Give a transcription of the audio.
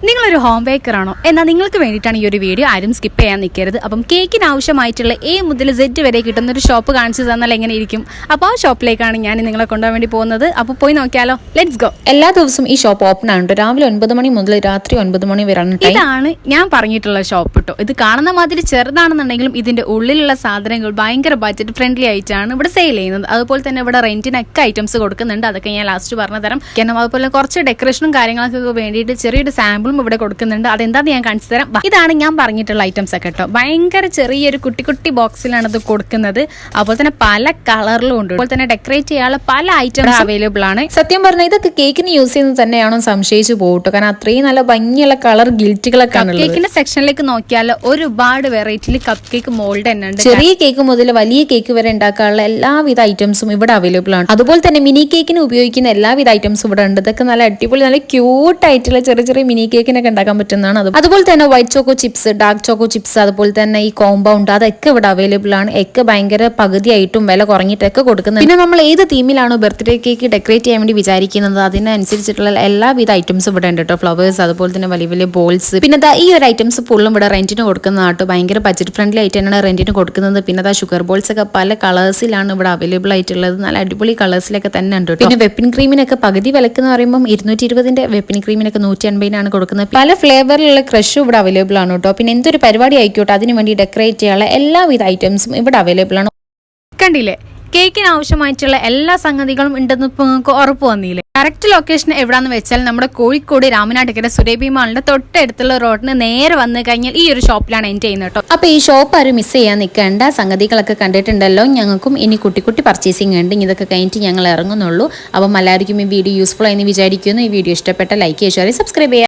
你 നിങ്ങളൊരു home Baker ആണോ? എന്നാൽ നിങ്ങൾക്ക് വേണ്ടിയിട്ടാണ് ഈ ഒരു വീഡിയോ ആരും സ്കിപ്പ് ചെയ്യാൻ നിൽക്കരുത്. അപ്പം കേക്കിന് ആവശ്യമായിട്ടുള്ള എ മുതൽ സെറ്റ് വരെ കിട്ടുന്ന ഒരു ഷോപ്പ് കാണിച്ചു തന്നാൽ എങ്ങനെ ഇരിക്കും അപ്പോൾ ആ ഷോപ്പിലേക്കാണ് ഞാൻ നിങ്ങളെ കൊണ്ടുപോകാൻ വേണ്ടി പോകുന്നത്. അപ്പോൾ പോയി നോക്കിയാലോ? ലെറ്റ്സ് ഗോ എല്ലാ ദിവസവും ഈ ഷോപ്പ് ഓപ്പൺ ആണ് രാവിലെ ഒൻപത് മണി മുതൽ രാത്രി ഒൻപത് മണി വരെയാണ് ഇതാണ് ഞാൻ പറഞ്ഞിട്ടുള്ള ഷോപ്പ് കേട്ടോ ഇത് കാണുന്ന മാതിരി ചെറുതാണെന്നുണ്ടെങ്കിലും ഇതിന്റെ ഉള്ളിലുള്ള സാധനങ്ങൾ ഭയങ്കര ബഡ്ജറ്റ് ഫ്രണ്ട്ലി ആയിട്ടാണ് ഇവിടെ സെയിൽ ചെയ്യുന്നത്. അതുപോലെ തന്നെ ഇവിടെ റെന്റിനൊക്കെ ഐറ്റംസ് കൊടുക്കുന്നുണ്ട്. അതൊക്കെ ഞാൻ ലാസ്റ്റ് പറഞ്ഞു തരാം കാരണം അതുപോലെ കുറച്ച് ഡെക്കറേഷനും കാര്യങ്ങളൊക്കെ വേണ്ടിയിട്ട് ചെറിയൊരു സാമ്പിളും ഇവിടെ കൊടുക്കുന്നുണ്ട്. അതെന്താന്ന് ഞാൻ കാണിച്ചു തരാം. ഇതാണ് ഞാൻ പറഞ്ഞിട്ടുള്ള ഐറ്റംസ് ഒക്കെ കേട്ടോ. ഭയങ്കര ചെറിയൊരു കുട്ടി കുട്ടി ബോക്സിലാണ് ഇത് കൊടുക്കുന്നത്. അതുപോലെ തന്നെ പല കളറിലും ഉണ്ട്. അതുപോലെ തന്നെ ഡെക്കറേറ്റ് ചെയ്യാനുള്ള പല ഐറ്റംസ് അവൈലബിൾ ആണ്. സത്യം പറഞ്ഞാൽ ഇതൊക്കെ കേക്കിന് യൂസ് ചെയ്യുന്നത് തന്നെയാണോ സംശയിച്ചു പോകട്ടോ. കാരണം അത്രയും നല്ല ഭംഗിയുള്ള കളർ ഗിൽറ്റുകളൊക്കെ ആണ് കേക്കിന്റെ സെക്ഷനിലേക്ക് നോക്കിയാൽ ഒരുപാട് വെറൈറ്റിയിൽ കപ്പ് കേക്ക് മോൾഡ് തന്നെ ഉണ്ട്. ചെറിയ കേക്ക് മുതൽ വലിയ കേക്ക് വരെ ഉണ്ടാക്കാനുള്ള എല്ലാവിധ ഐറ്റംസും ഇവിടെ അവൈലബിൾ ആണ്. അതുപോലെ തന്നെ മിനി കേക്കിന് ഉപയോഗിക്കുന്ന എല്ലാവിധ ഐറ്റംസും ഇവിടെ ഉണ്ട്. ഇതൊക്കെ നല്ല അടിപൊളി നല്ല ക്യൂട്ട് ആയിട്ടുള്ള ചെറിയ ചെറിയ മിനി കേക്കിനൊക്കെ ഉണ്ടാക്കാൻ പറ്റുന്നതാണ്. അത് അതുപോലെ തന്നെ white choco chips dark choco chips അതുപോലെ തന്നെ ഈ കോമ്പൗണ്ട് അതൊക്കെ ഇവിടെ അവൈലബിൾ ആണ്. ഒക്കെ ഭയങ്കര പകുതിയായിട്ടും വില കുറഞ്ഞിട്ടൊക്കെ കൊടുക്കുന്നത് പിന്നെ നമ്മൾ ഏത് തീമിലാണോ ബർത്ത്ഡേ കേക്ക് ഡെക്കറേറ്റ് ചെയ്യാൻ വേണ്ടി വിചാരിക്കുന്നത്? അതിനനുസരിച്ചിട്ടുള്ള എല്ലാവിധ ഐറ്റംസും ഇവിടെ ഉണ്ട് കേട്ടോ ഫ്ലവേഴ്സ് അതുപോലെ തന്നെ വലിയ വലിയ ബോൾസ് പിന്നെ ഈ ഒരു ഐറ്റംസ് ഫുള്ളും ഇവിടെ റെന്റിന് കൊടുക്കുന്നതാട്ടോ ഭയങ്കര ബജറ്റ് ഫ്രണ്ട്ലി ആയിട്ട് തന്നെയാണ് റെന്റിന് കൊടുക്കുന്നത്. പിന്നെ അതാ ഷുഗർ ബോൾസ് ഒക്കെ പല കളേഴ്സിലാണ് ഇവിടെ അവൈലബിൾ ആയിട്ടുള്ളത്. നല്ല അടിപൊളി കളേഴ്സിലൊക്കെ തന്നെ ഉണ്ട്. പിന്നെ വെപ്പിൻ ക്രീമിനൊക്കെ പകുതി വിലക്ക് എന്ന് പറയുമ്പോൾ ഇരുന്നൂറ്റി ഇരുപതിന്റെ വെപ്പിൻ ക്രീമിനൊക്കെ നൂറ്റി അൻപതിനാണ് കൊടുക്കുന്നത്. പല ഫ്ലേവറിലുള്ള ക്രഷും ഇവിടെ അവൈലബിൾ ആണ് കേട്ടോ. പിന്നെ എന്തൊരു പരിപാടി ആയിക്കോട്ടെ അതിന് വേണ്ടി ഡെക്കറേറ്റ് ചെയ്യാനുള്ള എല്ലാവിധ ഐറ്റംസും ഇവിടെ അവൈലബിൾ ആണ്. കണ്ടില്ലേ? കേക്കിന് ആവശ്യമായിട്ടുള്ള എല്ലാ സംഗതികളും ഉണ്ടെന്ന് നിങ്ങൾക്ക് ഉറപ്പ് വന്നില്ലേ? കറക്റ്റ് ലൊക്കേഷൻ എവിടാന്ന് വെച്ചാൽ നമ്മുടെ കോഴിക്കോട് രാമനാട്ടുകര സുരേബി മാളിന്റെ തൊട്ടടുത്തുള്ള റോഡിന് നേരെ വന്നു കഴിഞ്ഞാൽ ഈ ഒരു ഷോപ്പിലാണ് എൻഡ് ചെയ്യുന്നത് കേട്ടോ. അപ്പൊ ഈ ഷോപ്പ് ആരും മിസ് ചെയ്യാൻ നിൽക്കേണ്ട. സംഗതികളൊക്കെ കണ്ടിട്ടുണ്ടല്ലോ. ഞങ്ങൾക്കും ഇനി കുട്ടി കുട്ടി പർച്ചേസിംഗ് ഉണ്ട്. ഇതൊക്കെ കഴിഞ്ഞിട്ട് ഞങ്ങൾ ഇറങ്ങുന്നുള്ളൂ. അപ്പം എല്ലാവർക്കും ഈ വീഡിയോ യൂസ്ഫുൾ ആയെന്ന് വിചാരിക്കുന്നു. ഈ വീഡിയോ ഇഷ്ടപ്പെട്ട ലൈക്ക് ചെയ്യുക സബ്സ്ക്രൈബ് ചെയ്യുക